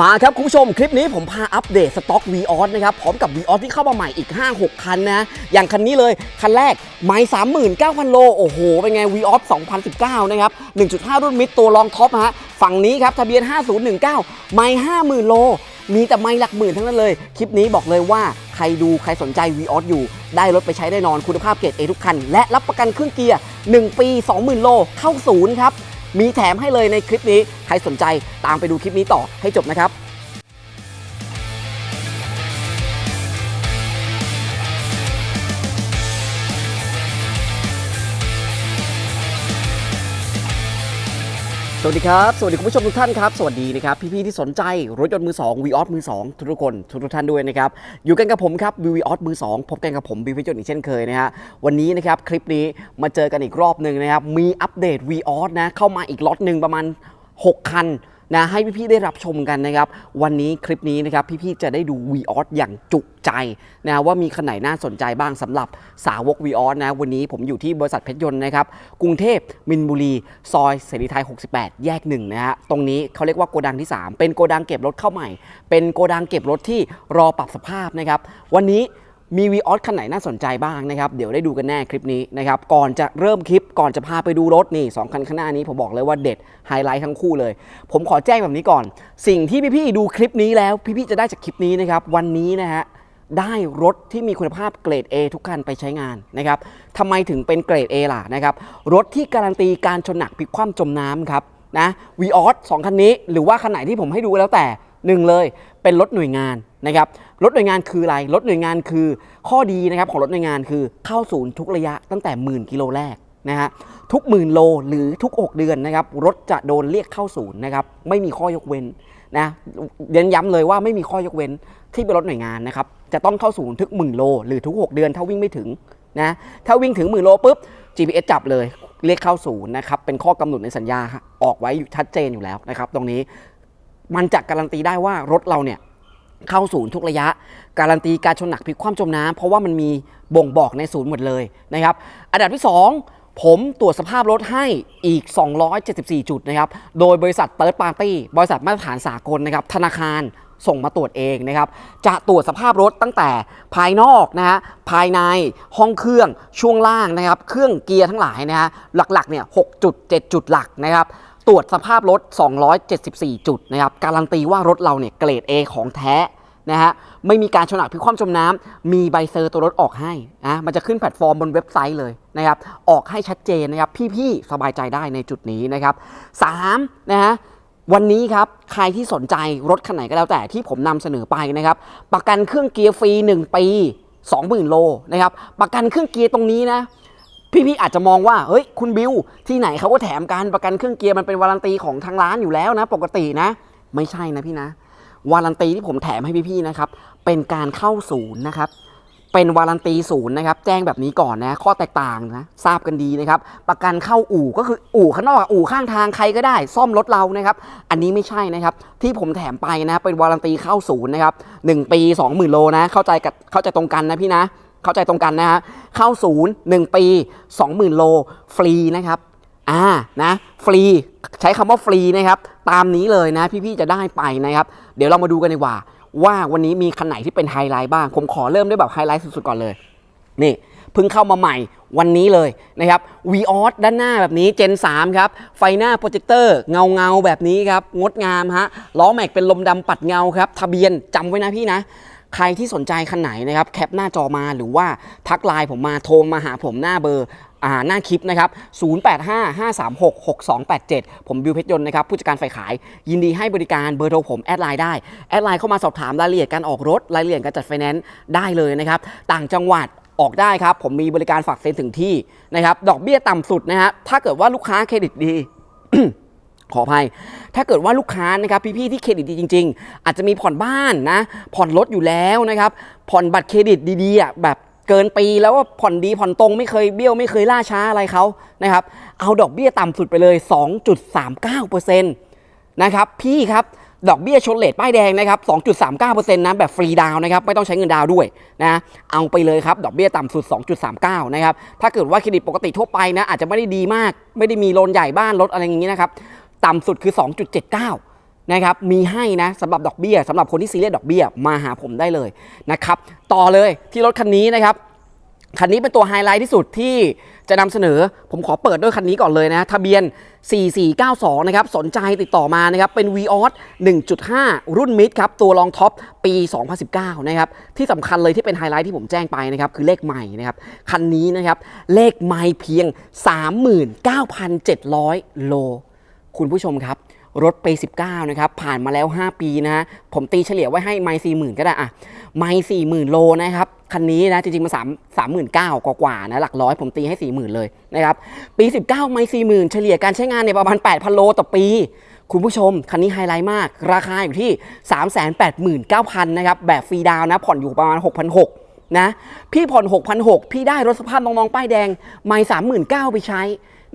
มาครับคุณผู้ชมคลิปนี้ผมพาอัปเดตสต็อก v ีออสนะครับพร้อมกับ v ีออสที่เข้ามาใหม่อีก 5-6 คันนะ อย่างคันนี้เลย คันแรกไม่39,000 โล โอ้โห เป็นไง v ีออส2019 นะครับ 1.5 รุ่นมิดตัวรองท็อปฮะฝั่งนี้ครับ ทะเบียน 5019 ไม่50,000 โล มีแต่ไม่หลักหมื่นทั้งนั้นเลย คลิปนี้บอกเลยว่าใครดูใครสนใจ v ีออสอยู่ ได้รถไปใช้แน่นอนคุณภาพเกรด A ทุกคัน และรับประกันเครื่องเกียร์ 1 ปี 20,000 โลเข้าศูนย์ครับ มีแถมให้เลยในคลิปนี้ ใครสนใจตามไปดูคลิปนี้ต่อให้จบนะครับ วัสดีครับ สวัสดีคุณผู้ชมทุกท่านครับ สวัสดีนะครับพี่ๆที่สนใจรถยนต์มือ2วีออสมือ2ทุกๆคนทุกๆท่านด้วยนะครับอยู่กันกับผมครับวีวีออสมือ2พบกันกับผมบีพิจนอีกเช่นเคยนะฮะวันนี้นะครับคลิปนี้มาเจอกันอีกรอบหนึ่งนะครับมีอัปเดตวีออสนะเข้ามาอีกล็อตหนึ่งประมาณ 6 คัน นะให้พี่ๆได้รับชมกันนะครับ วันนี้คลิปนี้นะครับพี่ๆจะได้ดู v ีออสอย่างจุใจนะว่ามีคันไหนน่าสนใจบ้างสำหรับสาวก v ีออสนะวันนี้ผมอยู่ที่บริษัทเพชรยนต์นะครับกรุงเทพมินบุรี ซอยเสรีไทย 68 แยกหนึ่งนะฮะตรงนี้เขาเรียกว่าโกดังที่ 3 เป็นโกดังเก็บรถเข้าใหม่ เป็นโกดังเก็บรถที่รอปรับสภาพนะครับวันนี้ มีวีออสคันไหนน่าสนใจบ้างนะครับ เดี๋ยวได้ดูกันแน่คลิปนี้นะครับ ก่อนจะเริ่มคลิปก่อนจะพาไปดูรถนี่สองคันข้างหน้านี้ผมบอกเลยว่าเด็ดไฮไลท์ทั้งคู่เลย ผมขอแจ้งแบบนี้ก่อน สิ่งที่พี่ๆดูคลิปนี้แล้ว พี่ๆจะได้จากคลิปนี้นะครับ วันนี้นะฮะได้รถที่มีคุณภาพเกรด A ทุกคันไปใช้งานนะครับทำไมถึงเป็นเกรด A ล่ะนะครับรถที่การันตีการชนหนักพลิกคว่ำจมน้ำครับนะวีออสสองคันนี้ หรือว่าคันไหนที่ผมให้ดูแล้วแต่หนึ่งเลยเป็นรถหน่วยงาน นะครับรถหน่วยงานคืออะไรรถหน่วยงานคือข้อดีนะครับของรถหน่วยงานคือเข้าศูนย์ทุกระยะตั้งแต่หมื่นกิโลแรกนะฮะทุกหมื่นโลหรือทุก 6 เดือนนะครับรถจะโดนเรียกเข้าศูนย์นะครับไม่มีข้อยกเว้นนะเน้นย้ำเลยว่าไม่มีข้อยกเว้นที่เป็นรถหน่วยงานนะครับจะต้องเข้าศูนย์ทุกหมื่นโลหรือทุก 6 เดือนถ้าวิ่งไม่ถึงนะถ้าวิ่งถึงหมื่นโลปุ๊บ GPS จับเลยเรียกเข้าศูนย์นะครับเป็นข้อกำหนดในสัญญาออกไว้อยู่ชัดเจนอยู่แล้วนะครับ ตรงนี้มันจะการันตีได้ว่ารถเราเนี่ย เข้าศูนย์ทุกระยะ การันตีการชนหนักพลิกคว่ำจมน้ำเพราะว่ามันมีบ่งบอกในศูนย์หมดเลยนะครับ อันดับที่ 2 ผมตรวจสภาพรถให้อีก 274 จุดนะครับ โดยบริษัทเติร์ดปาร์ตี้บริษัทมาตรฐานสากลนะครับ ธนาคารส่งมาตรวจเองนะครับ จะตรวจสภาพรถตั้งแต่ภายนอกนะฮะ ภายใน ห้องเครื่อง ช่วงล่างนะครับ เครื่องเกียร์ทั้งหลายนะฮะ หลักๆเนี่ย6จุด7จุดหลักนะครับ ตรวจสภาพรถ 274 จุดนะครับ การันตีว่ารถเราเนี่ยเกรด A ของแท้นะฮะ ไม่มีการชนหนักพิคว่ำจมน้ำมีใบเซอร์ตัวรถออกให้นะมันจะขึ้นแพลตฟอร์มบนเว็บไซต์เลยนะครับ ออกให้ชัดเจนนะครับ พี่ๆ สบายใจได้ในจุดนี้นะครับ3นะฮะวันนี้ครับใครที่สนใจรถคันไหนก็แล้วแต่ที่ผมนำเสนอไปนะครับ ประกันเครื่องเกียร์ฟรี 1 ปี 20,000 โลนะครับ ประกันเครื่องเกียร์ตรงนี้นะ พี่ๆอาจจะมองว่าเฮ้ยคุณบิวที่ไหนเขาก็แถมการประกันเครื่องเกียร์มันเป็นวารันตีของทางร้านอยู่แล้วนะ ปกตินะ ไม่ใช่นะพี่นะ วารันตีที่ผมแถมให้พี่ๆนะครับเป็นการเข้าศูนย์นะครับเป็นวารันตีศูนย์นะครับแจ้งแบบนี้ก่อนนะข้อแตกต่างนะทราบกันดีนะครับ ประกันเข้าอู่ก็คืออู่ข้างนอกอู่ข้างทางใครก็ได้ ซ่อมรถเรานะครับอันนี้ไม่ใช่นะครับที่ผมแถมไปนะเป็นวารันตีเข้าศูนย์นะครับหนึ่งปี 20,000โลนะเข้าใจกับเข้าใจตรงกันนะพี่นะ เข้าใจตรงกันนะฮะเข้าศูนย์หนึ่งปี 20,000 โลฟรีนะครับอ่านะฟรีใช้คำว่าฟรีนะครับ ตามนี้เลยนะพี่ๆจะได้ไปนะครับ เดี๋ยวเรามาดูกันดีกว่า ว่าวันนี้มีคันไหนที่เป็นไฮไลท์บ้าง ผมขอเริ่มด้วยแบบไฮไลท์สุดๆก่อนเลย นี่เพิ่งเข้ามาใหม่วันนี้เลยนะครับ v ีออสด้านหน้าแบบนี้ Gen 3 ครับ ไฟหน้าโปรเจคเตอร์เงาเงาๆแบบนี้ครับ งดงามฮะล้อแม็กเป็นลมดำปัดเงาครับ ทะเบียนจำไว้นะพี่นะ ใครที่สนใจคันไหนนะครับแคปหน้าจอมาหรือว่าทักไลน์ผมมาโทรมาหาผมหน้าเบอร์อ่าหน้าคลิปนะครับ 0855366287 ผมบิวเพชรยนต์นะครับ ผู้จัดการฝ่ายขาย ยินดีให้บริการเบอร์โทรผม แอดไลน์ได้ แอดไลน์เข้ามาสอบถามรายละเอียดการออกรถ รายละเอียดการจัดไฟแนนซ์ได้เลยนะครับ ต่างจังหวัดออกได้ครับ ผมมีบริการฝากเซ็นถึงที่นะครับ ดอกเบี้ยต่ำสุดนะฮะ ถ้าเกิดว่าลูกค้าเครดิตดี ขออภัย ถ้าเกิดว่าลูกค้านะครับพี่ๆที่เครดิตดีจริง ๆ อาจจะมีผ่อนบ้านนะ ผ่อนรถอยู่แล้วนะครับ ผ่อนบัตรเครดิตดีๆอะแบบเกินปีแล้วว่าผ่อนดีผ่อนตรงไม่เคยเบี้ยวไม่เคยล่าช้าอะไรเขานะครับ เอาดอกเบี้ยต่ำสุดไปเลย 2.39%นะครับพี่ครับดอกเบี้ยชนเลทป้ายแดงนะครับ 2.39%นะแบบฟรีดาวนะครับ ไม่ต้องใช้เงินดาวด้วยนะ เอาไปเลยครับ ดอกเบี้ยต่ำสุด 2.39 นะครับ ถ้าเกิดว่าเครดิตปกติทั่วไปนะ อาจจะไม่ได้ดีมาก ไม่ได้มีโลนใหญ่บ้านรถอะไรอย่างนี้นะครับ ต่ำสุดคือ 2.79 นะครับ มีให้นะสำหรับดอกเบี้ยสำหรับคนที่ซีเรียสดอกเบี้ยมาหาผมได้เลยนะครับ ต่อเลยที่รถคันนี้นะครับ คันนี้เป็นตัวไฮไลท์ที่สุดที่จะนำเสนอ ผมขอเปิดด้วยคันนี้ก่อนเลยนะ ทะเบียน 4492 นะครับ สนใจติดต่อมานะครับ เป็น v ีออส1.5 รุ่นมิดครับ ตัวรองท็อปปี 2019 นะครับ ที่สำคัญเลยที่เป็นไฮไลท์ที่ผมแจ้งไปนะครับ คือเลขใหม่นะครับ คันนี้นะครับ เลขไม่เพียง 39,700 โล คุณผู้ชมครับรถปี19 นะครับ ผ่านมาแล้ว 5 ปีนะฮะ ผมตีเฉลี่ยไว้ให้ไม่40,000ก็ได้อะไม่40,000โลนะครับ คันนี้นะ จริงๆมา3 39,000กว่าๆนะ หลักร้อยผมตีให้ 40,000 เลยนะครับ ปี 19 ไม่40,000เฉลี่ยการใช้งานเนี่ยประมาณ 8,000 โลต่อปี คุณผู้ชม คันนี้ไฮไลท์มาก ราคาอยู่ที่ 389,000 นะครับ แบบฟรีดาวน์นะผ่อนอยู่ประมาณ 6,600นะ พี่ผ่อน 6,600 พี่ได้รถสภาพน้องๆ ป้ายแดง ไม่39,000 ไปใช้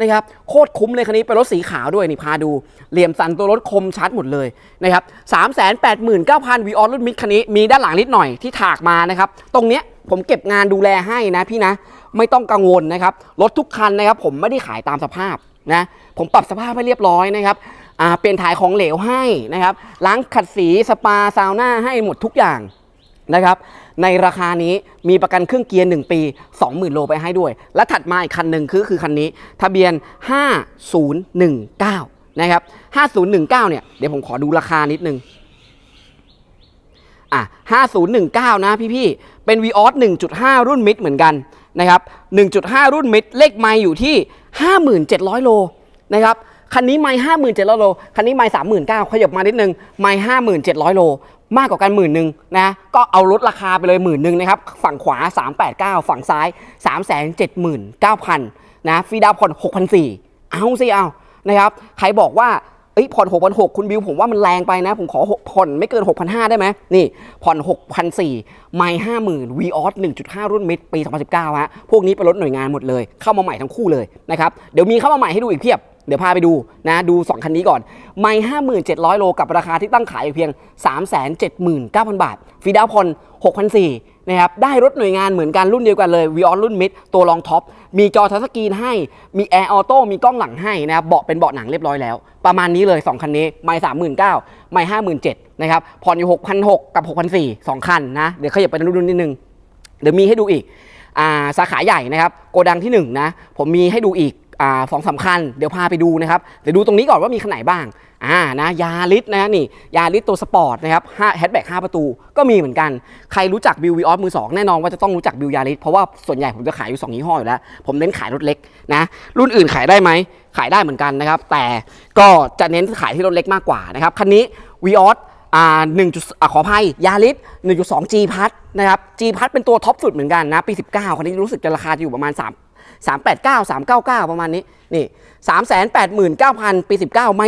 นะครับโคตรคุ้มเลยคันนี้เป็นรถสีขาวด้วยนี่พาดูเหลี่ยมสันตัวรถคมชัดหมดเลยนะครับ389,000วีออรุ่นมิดคันนี้มีด้านหลังนิดหน่อยที่ถากมานะครับตรงเนี้ยผมเก็บงานดูแลให้นะพี่นะไม่ต้องกังวลนะครับรถทุกคันนะครับผมไม่ได้ขายตามสภาพนะผมปรับสภาพให้เรียบร้อยนะครับเปลี่ยนถ่ายของเหลวให้นะครับล้างขัดสีสปาซาวน่าให้หมดทุกอย่างนะครับ ในราคานี้มีประกันเครื่องเกียร์ 1 ปี 20,000 โลไปให้ด้วย และถัดมาอีกคันหนึ่งคือคือคันนี้ ทะเบียน 5019 นะครับ 5019 เนี่ย เดี๋ยวผมขอดูราคานิดนึงอะ5019 นะพี่ๆ เป็น v ีออส1.5 รุ่นมิดเหมือนกันนะครับ 1.5 รุ่นมิดเลขไมล์อยู่ที่ 5,700 โลนะครับคันนี้ไมล์57,000โล คันนี้ไมล์39,000ขยับมานิดนึงไมล์57,000โล มากกว่ากันหมื่นหนึ่งนะก็เอาลดราคาไปเลยหมื่นหนึ่งนะครับฝั่งขวา 389 ฝั่งซ้าย 379,000นะฟรีดาวผ่อน6,400เอาสิเอานะครับใครบอกว่าเอ้ยผ่อน 6,600 คุณบิวผมว่ามันแรงไปนะ ผมขอ 6 ผ่อนไม่เกิน 6,500 ได้ไหมนี่ ผ่อน 6,400 ไม่ 50,000 v ีออส1.5 รุ่นมิดปี 2019 ฮะ พวกนี้เป็นรถหน่วยงานหมดเลย เข้ามาใหม่ทั้งคู่เลยนะครับ เดี๋ยวมีเข้ามาใหม่ให้ดูอีกเพียบ เดี๋ยวพาไปดูนะดู 2 คันนี้ก่อน ไม่57,000 โลกับราคาที่ตั้งขายอยู่เพียง 379,000 บาท ฟรีดาวน์ผ่อน6,400นะครับได้รถหน่วยงานเหมือนกันรุ่นเดียวกันเลย v ีออสรุ่นมิดตัวรองท็อป มีจอทัชสกรีนให้ มีแอร์ออโต้มีกล้องหลังให้นะครับเบาะเป็นเบาะหนังเรียบร้อยแล้ว ประมาณนี้เลย 2 คันนี้ ไม่39,000ไม่57,000นะครับผ่อนอยู่6,600กับ6,400 2คันนะเดี๋ยวขยับไปดูนิดนึงเดี๋ยวมีให้ดูอีกอ่าสาขาใหญ่นะครับ โกดังที่1นะผมมีให้ดูอีก สองสามคัญเดี๋ยวพาไปดูนะครับ เดี๋ยวดูตรงนี้ก่อนว่ามีคันไหนบ้างอ่านะยาริสนะนี่ยาริสตัวสปอร์ตนะครับแฮชแบ็ก5ประตูก็มีเหมือนกัน ใครรู้จักบิววีออสมือ2แน่นอนว่าจะต้องรู้จักบิวยาริสเพราะว่าส่วนใหญ่ผมจะขายอยู่2ยี่ห้ออยู่แล้ว ผมเน้นขายรถเล็กนะรุ่นอื่นขายได้ไหมขายได้เหมือนกันนะครับ แต่ก็จะเน้นขายที่รถเล็กมากกว่านะครับคันนี้วีออสอ่าหนึ่งจุดอ่าขออภัยยาริส1.2 G พัทนะครับ G พัทเป็นตัวท็อปสุดเหมือนกันนะปี19คันนี้รู้สึกจะราคาจะอยู่ประมาณ3 389 399 ประมาณนี้นี่389,000 ปี 19 ไม่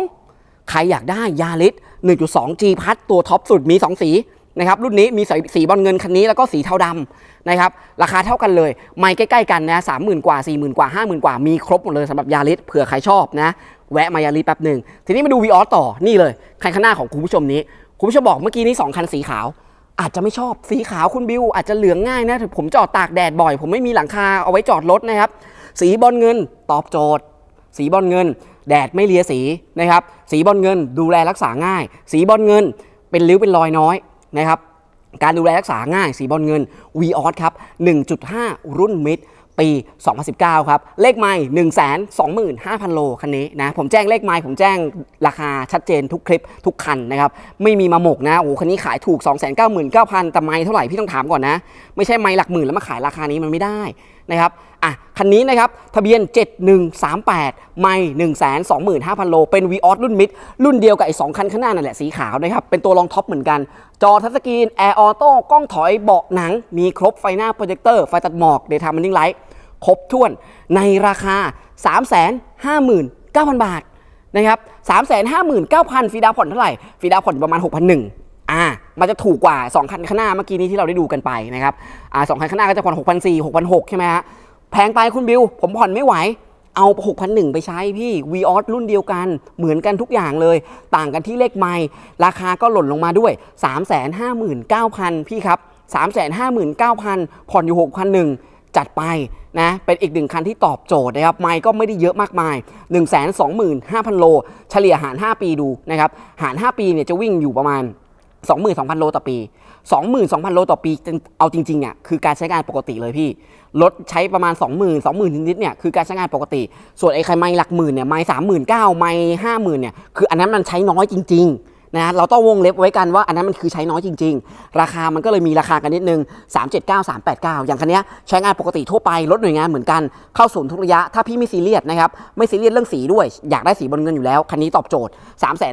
32,000 ใครอยากได้ยาริส 1.2 G พัทตัวท็อปสุดมี 2 สีนะครับรุ่นนี้มีสีสีบอลเงินคันนี้แล้วก็สีเทาดำนะครับราคาเท่ากันเลย ไม่ใกล้ๆกันนะ30,000กว่า40,000กว่า50,000กว่ามีครบหมดเลยสำหรับยาริสเผื่อใครชอบนะ แวะมายาริสแป๊บหนึ่งทีนี้มาดูวีออสต่อนี่เลยคันข้างหน้าของคุณผู้ชมนี้ คุณผู้ชมบอกเมื่อกี้นี้2คันสีขาว อาจจะไม่ชอบสีขาวคุณบิว อาจจะเหลืองง่ายนะผมจอดตากแดดบ่อย ผมไม่มีหลังคาเอาไว้จอดรถนะครับ สีบอลเงินตอบโจทย์ สีบอลเงิน แดดไม่เลียสีนะครับ สีบอลเงินดูแลรักษาง่าย สีบอลเงินเป็นริ้วเป็นรอยน้อยนะครับการดูแลรักษาง่ายสีบอลเงิน v ีออสครับ 1.5 รุ่นมิด ปี 2019 ครับ เลขไมล์125,000 โลคันนี้นะ ผมแจ้งเลขไมล์ผมแจ้งราคาชัดเจนทุกคลิปทุกคันนะครับ ไม่มีมาหมกนะ โอ้คันนี้ขายถูก 299,000 แต่ไมล์เท่าไหร่พี่ต้องถามก่อนนะ ไม่ใช่ไมล์หลักหมื่นแล้วมาขายราคานี้มันไม่ได้นะครับ อะ คันนี้นะครับ ทะเบียน 7138 ไมล์125,000 โล เป็น v ีออสรุ่นมิด รุ่นเดียวกับไอ้สองคันข้างหน้านั่นแหละ สีขาวนะครับ เป็นตัวรองท็อปเหมือนกัน จอทัชสกรีน แอร์ออโต้ กล้องถอย เบาะหนัง มีครบไฟหน้าโปรเจคเตอร์ ไฟตัดหมอก เดย์ทามันนิ่งไลท์ ครบถ้วนในราคา 359,000 บาทนะครับ359,000ฟรีดาวน์ผ่อนเท่าไหร่ฟรีดาวผ่อนประมาณ6,100อ่ามันจะถูกกว่า 2 คันข้างหน้าเมื่อกี้นี้ที่เราได้ดูกันไปนะครับอ่าสองคันข้างหน้าก็จะผ่อน6,400 6,600ใช่ไหมฮะแพงไปคุณบิว ผมผ่อนไม่ไหวเอา6,100ไปใช้พี่ v ีออสรุ่นเดียวกัน เหมือนกันทุกอย่างเลย ต่างกันที่เลขไมล์ราคาก็หล่นลงมาด้วย 359,000 พี่ครับ 359,000 ผ่อนอยู่6,100ใจจัดไป นะเป็นอีกหนึ่งคันที่ตอบโจทย์นะครับไม่ก็ไม่ได้เยอะมากมาย 1 2 5 0 0 0 โล เฉลี่ยหาร 5 ปีดูนะครับหาร 5 ปีเนี่ยจะวิ่งอยู่ประมาณ 22,000 โลต่อปี 22,000 โลต่อปีเอาจริงๆอะคือการใช้งานปกติเลยพี่รถใช้ประมาณ 20,000 20,000นิดๆเนี่ยคือการใช้งานปกติ ส่วนไอ้ใครไม่หลักหมื่นเนี่ยไม่39,000ไม่50,000เนี่ยคืออันนั้นมันใช้น้อยจริง ๆ นะเราต้องวงเล็บไว้กันว่าอันนั้นมันคือใช้น้อยจริง ๆ ราคามันก็เลยมีราคากันนิดนึง 379 389 อย่างคันนี้ใช้งานปกติทั่วไปรถหน่วยงานเหมือนกันเข้าศูนย์ทุกระยะ ถ้าพี่ไม่ซีเรียสนะครับไม่ซีเรียสเรื่องสีด้วย อยากได้สีบนเงินอยู่แล้ว คันนี้ตอบโจทย์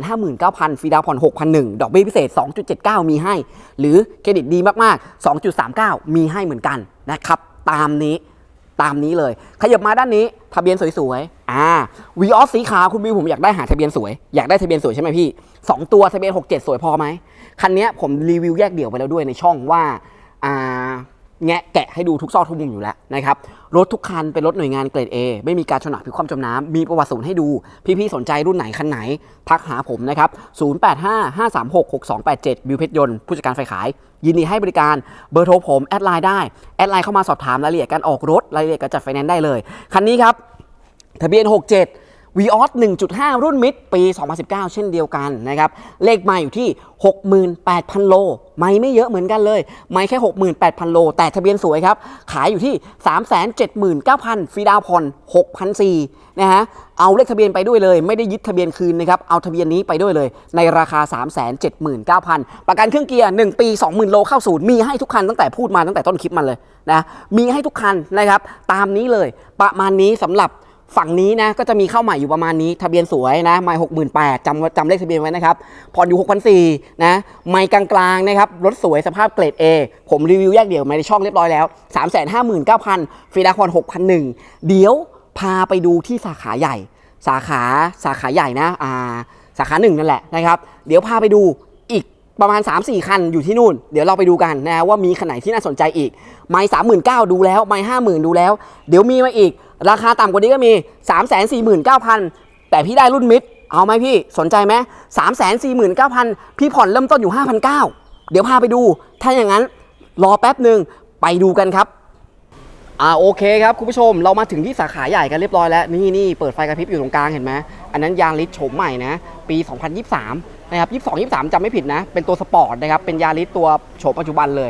359,000ฟรีดาวน์ผ่อน6,001 ดอกเบี้ยพิเศษ 2.79 มีให้ หรือเครดิตดีมากๆ 2.39 มีให้เหมือนกันนะครับตามนี้ ตามนี้เลย ขยับมาด้านนี้ทะเบียนสวยๆ อ่าวีออสสีขาวคุณบิวผมอยากได้หาทะเบียนสวย อยากได้ทะเบียนสวยใช่ไหมพี่ 2 ตัวทะเบียน 67 สวยพอไหม คันนี้ผมรีวิวแยกเดี่ยวไปแล้วด้วยในช่องว่า อ่า แงะแกะให้ดูทุกซอกทุกมุมอยู่แล้วนะครับ รถทุกคันเป็นรถหน่วยงานเกรด A ไม่มีการชนหนักพิความจมน้ำมีประวัติศูนย์ให้ดู พี่ๆ สนใจรุ่นไหนคันไหน ทักหาผมนะครับ 0855366287 บิวเพชรยนต์ผู้จัดการไฟขาย ยินดีให้บริการเบอร์โทรผมแอดไลน์ได้แอดไลน์เข้ามาสอบถามรายละเอียดการออกรถรายละเอียดการจัดไฟแนนซ์ได้เลยคันนี้ครับทะเบียน 67 v ีออส1.5 รุ่นมิดปี 2019 เช่นเดียวกันนะครับ เลขไม่อยู่ที่ 68,000 โล ไม่ไม่เยอะเหมือนกันเลย ไม่แค่ 68,000 โล แต่ทะเบียนสวยครับ ขายอยู่ที่ 379,000 ฟรีดาวผ่อน6,400นะฮะ เอาเลขทะเบียนไปด้วยเลย ไม่ได้ยึดทะเบียนคืนนะครับ เอาทะเบียนนี้ไปด้วยเลย ในราคา 379,000 ประกันเครื่องเกียร์ 1 ปี 20,000 โลเข้าศูนย์ มีให้ทุกคันตั้งแต่พูดมาตั้งแต่ต้นคลิปมันเลยนะ มีให้ทุกคันนะครับ ตามนี้เลย ประมาณนี้สำหรับ ฝั่งนี้นะก็จะมีเข้าใหม่อยู่ประมาณนี้ ทะเบียนสวยนะไม่หกหมื่นแปดจำจำเลขทะเบียนไว้นะครับผ่อนอยู่หกพันสี่นะไม่กลางๆนะครับรถสวยสภาพเกรด A ผมรีวิวแยกเดี่ยวมาในช่องเรียบร้อยแล้ว3 5 9 0 0 0ฟรีดาควน์ผ่อน6 0 0 1เดี๋ยวพาไปดูที่สาขาใหญ่ สาขาสาขาใหญ่นะอ่าสาขาหนึ่งนั่นแหละนะครับเดี๋ยวพาไปดูอีกประมาณ 3-4 คันอยู่ที่นู่น เดี๋ยวเราไปดูกันนะว่ามีคันไหนที่น่าสนใจอีก ไม่สามหมื่นเก้าดูแล้ว ไม่ห้าหมื่นดูแล้ว เดี๋ยวมีมาอีก ราคาต่ำกว่านี้ก็มี 3 4 9 0 0 0 แต่พี่ได้รุ่นมิด เอาไหมพี่สนใจไหม3 4 9 0 0 0 พี่ผ่อนเริ่มต้นอยู่ 5,900 เดี๋ยวพาไปดู ถ้าอย่างนั้นรอแป๊บหนึ่งไปดูกันครับอ่าโอเคครับคุณผู้ชมเรามาถึงที่สาขาใหญ่กันเรียบร้อยแล้ว นี่นี่เปิดไฟกระพริบอยู่ตรงกลางเห็นไหมอันนั้นยางลิสโฉมใหม่นะ ปี 2023 นะครับ 22 23จำไม่ผิดนะ เป็นตัวสปอร์ตนะครับ เป็นยาลิสตัวโฉมปัจจุบันเลย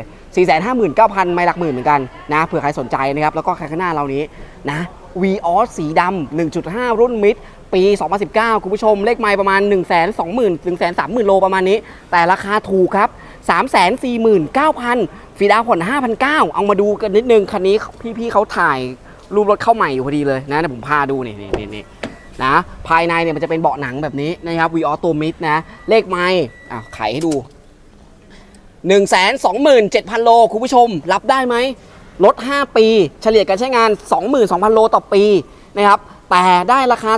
459,000 ไม่หลักหมื่นเหมือนกันนะเผื่อใครสนใจนะครับ แล้วก็ใครข้างหน้าเรานี้นะ v ีออสสีดำ1.5 รุ่นมิดปี 2019 คุณผู้ชมเลขไมล์ประมาณ 1 2 0 0 0 0 1 3 0 0 0 0 โลประมาณนี้ แต่ราคาถูกครับ 349,000ฟรีดาวผ่อน 5,900 เอามาดูกันนิดนึง คันนี้พี่ๆเขาถ่ายรูปรถเข้าใหม่อยู่พอดีเลยนะผมพาดูนี่นี่นี่นนะภายในเนี่ยมันจะเป็นเบาะหนังแบบนี้นะครับ v ีออสตัวมิดนะเลขไมล์อะไขให้ดู 1 2 7 0 0 0 โล คุณผู้ชม รับได้ไหม รถ 5 ปี เฉลี่ยการใช้งาน 22,000 โลต่อปีนะครับ แต่ได้ราคา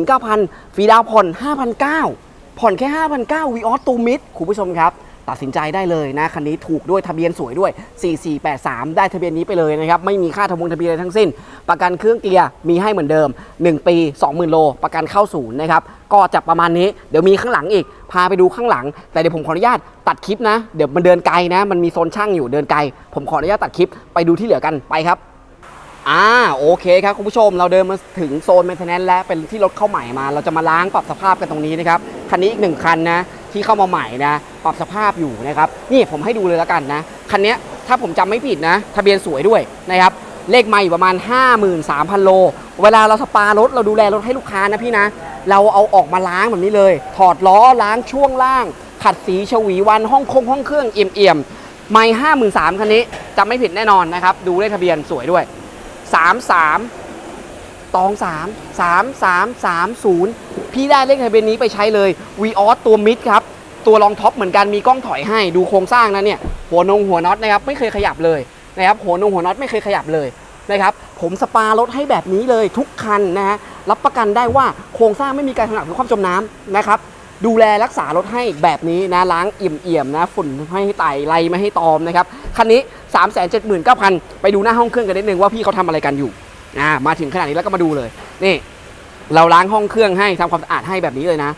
349,000ฟรีดาวผ่อน 5,900 ผ่อนแค่ 5,900วีออสตูมิดคุณผู้ชมครับ ตัดสินใจได้เลยนะคันนี้ถูกด้วยทะเบียนสวยด้วย 4483 ได้ทะเบียนนี้ไปเลยนะครับไม่มีค่าทะบงทะเบียนอะไรทั้งสิ้น ประกันเครื่องเกียร์มีให้เหมือนเดิม 1 ปี 20,000 โล ประกันเข้าศูนย์นะครับก็จะประมาณนี้เดี๋ยวมีข้างหลังอีก พาไปดูข้างหลัง แต่เดี๋ยวผมขออนุญาตตัดคลิปนะ เดี๋ยวมันเดินไกลนะ มันมีโซนช่างอยู่เดินไกล ผมขออนุญาตตัดคลิปไปดูที่เหลือกันไปครับอ่าโอเคครับคุณผู้ชมเราเดินมาถึงโซน m ม i เ t น n น n แล้วเป็นที่รถเข้าใหม่มา เราจะมาล้างปรับสภาพกันตรงนี้นะครับคันนี้อีกหนึ่งคันนะ ที่เข้ามาใหม่นะปรับสภาพอยู่นะครับนี่ผมให้ดูเลยแล้วกันนะคันนี้ถ้าผมจำไม่ผิดนะ ทะเบียนสวยด้วยนะครับเลขไม่อยู่ประมาณ 53,000 โล เวลาเราสปารถเราดูแลรถให้ลูกค้านะพี่นะ เราเอาออกมาล้างแบบนี้เลย ถอดล้อล้างช่วงล่าง ขัดสีฉวีวันห้องคงห้องเครื่องเอี่ยมๆไม่ห้าหมื่นสามคันนี้จำไม่ผิดแน่นอนนะครับ ดูเลขทะเบียนสวยด้วยสามสาม ตองสามสามสามสามศูนย์พี่ได้เลขทะเบียนนี้ไปใช้เลยวีออสตัวมิดครับ ตัวรองท็อปเหมือนกันมีกล้องถอยให้ดูโครงสร้างนะเนี่ย หัวนงหัวน็อตนะครับไม่เคยขยับเลยนะครับหัวนงหัวน็อตไม่เคยขยับเลยนะครับผมสปารถให้แบบนี้เลยทุกคันนะฮะรับประกันได้ว่าโครงสร้างไม่มีการถนักหรือความจมน้ำนะครับดูแลรักษารถให้แบบนี้นะล้างเอี่ยมๆนะฝุ่นไม่ให้ไต่ไรไม่ให้ตอมนะครับคันนี้ 3 7 9 0 0 0 ไปดูหน้าห้องเครื่องกันนิดนึงว่าพี่เขาทำอะไรกันอยู่ อ่ามาถึงขนาดนี้แล้วก็มาดูเลย นี่ เราล้างห้องเครื่องให้ทำความสะอาดให้แบบนี้เลยนะ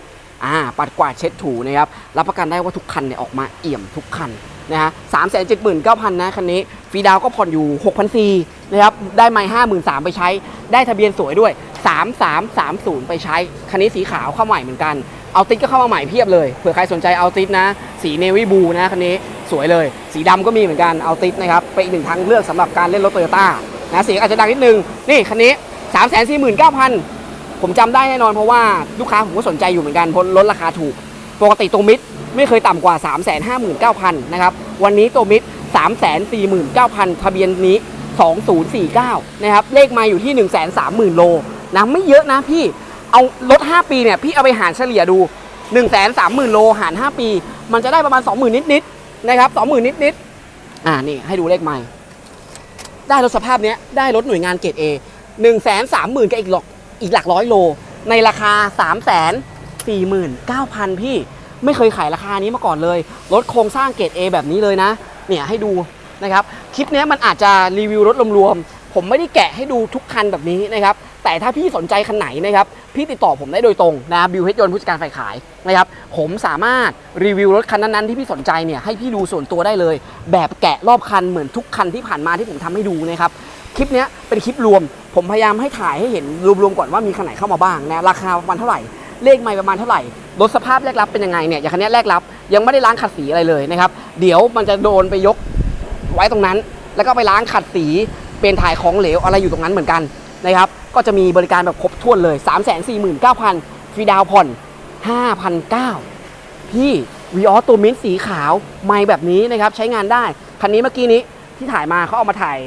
อ่าปัดกวาดเช็ดถูนะครับรับประกันได้ว่าทุกคันเนี่ยออกมาเอี่ยมทุกคันนะฮะสามแสนเจ็ดหมื่นเก้าพันนะคันนี้ฟรีดาวก็ผ่อนอยู่หกพันสี่นะครับได้ไม้ห้าหมื่นสามไปใช้ ได้ทะเบียนสวยด้วยสามสามสามศูนย์ไปใช้ คันนี้สีขาวเข้าใหม่เหมือนกันเอาติดก็เข้ามาใหม่เพียบเลยเผื่อใครสนใจเอาติดนะ สีเนวี่บูนะคันนี้สวยเลย สีดำก็มีเหมือนกันเอาติดนะครับเป็นอีกหนึ่งทางเลือกสำหรับการเล่นรถโตโยต้า นะเสียงอาจจะดังนิดนึง นี่คันนี้สามแสนสี่หมื่นเก้าพันผมจำได้แน่นอนเพราะว่าลูกค้าผมก็สนใจอยู่เหมือนกันเพราะลดราคาถูก ปกติตัวมิดไม่เคยต่ำกว่า 3 5 9 0 0 0 นะครับ วันนี้ตัวมิด 3 4 9 0 0 0 ทะเบียนนี้ 2049 นะครับ เลขมาอยู่ที่ 1 3 0 0 0 0 โลนะไม่เยอะนะพี่เอารถ5ปีเนี่ยพี่เอาไปหารเฉลี่ยดู 1 3 0 0 0 0 โลหาร 5 ปี มันจะได้ประมาณ 20,000 นิดๆนะครับ 20,000 นิดๆอ่านี่ให้ดูเลขใหม่ ได้รถสภาพเนี้ยได้รถหน่วยงานเกรด A 1 3 0 0 0 0กับอีกหลอกอีกหลักร้อยโล ในราคา 3 4 9 0 0 0 พี่ไม่เคยขายราคานี้มาก่อนเลย รถโครงสร้างเกรด A แบบนี้เลยนะ เนี่ยให้ดูนะครับ คลิปนี้มันอาจจะรีวิวรถรวมๆผมไม่ได้แกะให้ดูทุกคันแบบนี้นะครับ แต่ถ้าพี่สนใจคันไหนนะครับพี่ติดต่อผมได้โดยตรงนะบิวเฮดยนต์ผู้จัดการฝ่ายขายนะครับผมสามารถรีวิวรถคันนั้นๆที่พี่สนใจเนี่ยให้พี่ดูส่วนตัวได้เลย แบบแกะรอบคันเหมือนทุกคันที่ผ่านมาที่ผมทำให้ดูนะครับคลิปนี้เป็นคลิปรวม ผมพยายามให้ถ่ายให้เห็นรวมๆก่อนว่ามีคันไหนเข้ามาบ้างนะราคาประมาณเท่าไหร่เลขไม่ประมาณเท่าไหร่รถสภาพแรกรับเป็นยังไงเนี่ยอย่างคันนี้แรกรับยังไม่ได้ล้างขัดสีอะไรเลยนะครับเดี๋ยวมันจะโดนไปยกไว้ตรงนั้น แล้วก็ไปล้างขัดสีเป็นถ่ายของเหลวอะไรอยู่ตรงนั้นเหมือนกันนะครับ ก็จะมีบริการแบบครบถ้วนเลย 3 4 9 0 0 0ฟรีดาวน์ผ่อน 5,900 พี่วีออสตัวมิ้นท์สีขาวไม่แบบนี้นะครับ ใช้งานได้ คันนี้เมื่อกี้นี้ที่ถ่ายมาเขาเอามาถ่าย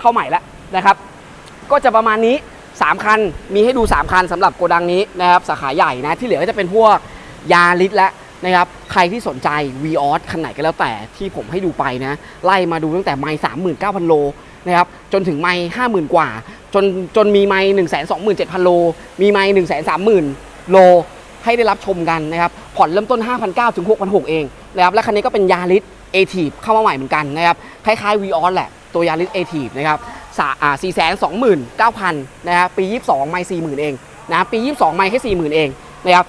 เข้าใหม่แล้วนะครับ ก็จะประมาณนี้ 3 คัน มีให้ดู 3 คันสำหรับโกดังนี้นะครับ สาขาใหญ่นะ ที่เหลือก็จะเป็นพวกยาลิสแล้วนะครับ ใครที่สนใจ v ีออสคันไหนก็แล้วแต่ที่ผมให้ดูไปนะ ไล่มาดูตั้งแต่ไมล์สามหมื่นเก้าพันโล นะครับจนถึงไมล์ห้าหมื่นกว่า จนจนมีไมล์หนึ่งแสนสองหมื่นเจ็ดพันโล มีไมล์หนึ่งแสนสามหมื่นโลให้ได้รับชมกันนะครับผ่อนเริ่มต้น 5,900 ถึง 6,600 เองนะครับและคันนี้ก็เป็นยาริสเอทีฟเข้ามาใหม่เหมือนกันนะครับคล้ายๆ v ีออสแหละ ตัวยาริสเอทีฟนะครับสาอ่า429,000นนะครับปี 22 ไม่40,000เองนะปี 22 ไม่แค่40,000เองนะครับ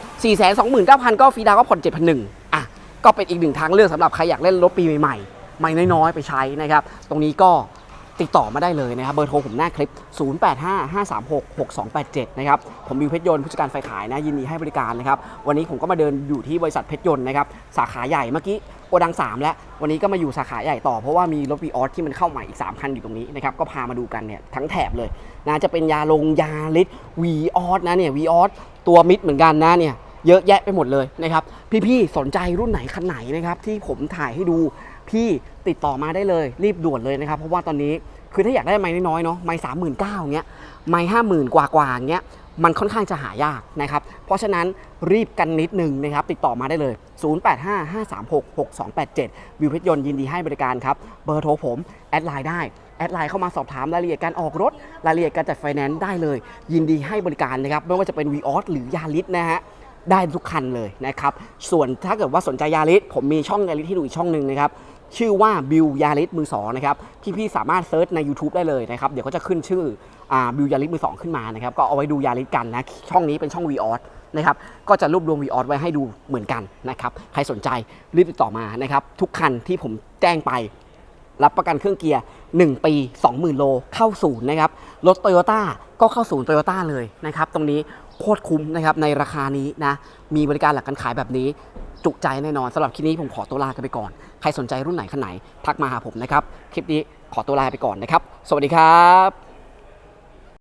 429,000ก็ฟรีดาวก็ผ่อน7,100อะก็เป็นอีกหนึ่งทางเลือกสำหรับใครอยากเล่นรถปีใหม่ๆ ไม่น้อยๆ ไปใช้นะครับ ตรงนี้ก็ ติดต่อมาได้เลยนะครับเบอร์โทรผมหน้าคลิป 0855366287 นะครับผมบิวเพชรยนต์ผู้จัดการไฟขายนะยินดีให้บริการนะครับวันนี้ผมก็มาเดินอยู่ที่บริษัทเพชรยนต์นะครับสาขาใหญ่เมื่อกี้โกดัง 3 แล้ววันนี้ก็มาอยู่สาขาใหญ่ต่อเพราะว่ามีรถวีออสที่มันเข้าใหม่อีก 3 คันอยู่ตรงนี้นะครับก็พามาดูกันเนี่ยทั้งแถบเลยนะจะเป็นยาลงยาลิสวีออสนะเนี่ยวีออสตัวมิดเหมือนกันนะเนี่ยเยอะแยะไปหมดเลยนะครับพี่ๆสนใจรุ่นไหนคันไหนนะครับที่ผมถ่ายให้ดู พี่ติดต่อมาได้เลยรีบด่วนเลยนะครับ เพราะว่าตอนนี้คือถ้าอยากได้ไม้น้อยๆเนาะไม้สามหมื่นเก้าเงี้ยไม้ห้าหมื่นกว่าๆเงี้ยมันค่อนข้างจะหายากนะครับ เพราะฉะนั้นรีบกันนิดนึงนะครับ ติดต่อมาได้เลย 0855366287 วิวเพชรยนต์ยินดีให้บริการครับ เบอร์โทรผม แอดไลน์ได้ แอดไลน์เข้ามาสอบถามรายละเอียดการออกรถ รายละเอียดการจัดไฟแนนซ์ได้เลย ยินดีให้บริการนะครับ ไม่ว่าจะเป็น v ีออสหรือยาริสนะฮะได้ทุกคันเลยนะครับ ส่วนถ้าเกิดว่าสนใจยาริสผมมีช่องยาริสให้ดูอีกช่องหนึ่งนะครับ ชื่อว่าบิวยาริสมือสองนะครับพี่ๆสามารถเซิร์ชใน YouTube ได้เลยนะครับเดี๋ยวก็จะขึ้นชื่อบิวยาริสมือสองขึ้นมานะครับก็เอาไว้ดูยาริสกันนะช่องนี้เป็นช่อง v ีออสนะครับก็จะรวบรวม v ีออสไว้ให้ดูเหมือนกันนะครับใครสนใจรีบติดต่อมานะครับทุกคันที่ผมแจ้งไปรับประกันเครื่องเกียร์ 1 ปี 20,000 โลเข้าศูนย์นะครับ รถโตโยต้าก็เข้าศูนย์โตโยต้าเลยนะครับ ตรงนี้โคตรคุ้มนะครับในราคานี้นะ มีบริการหลักการขายแบบนี้ จุใจแน่นอนสำหรับคลิปนี้ผมขอตัวลากันไปก่อน ใครสนใจรุ่นไหนคันไหนทักมาหาผมนะครับ คลิปนี้ขอตัวลาไปก่อนนะครับ สวัสดีครับ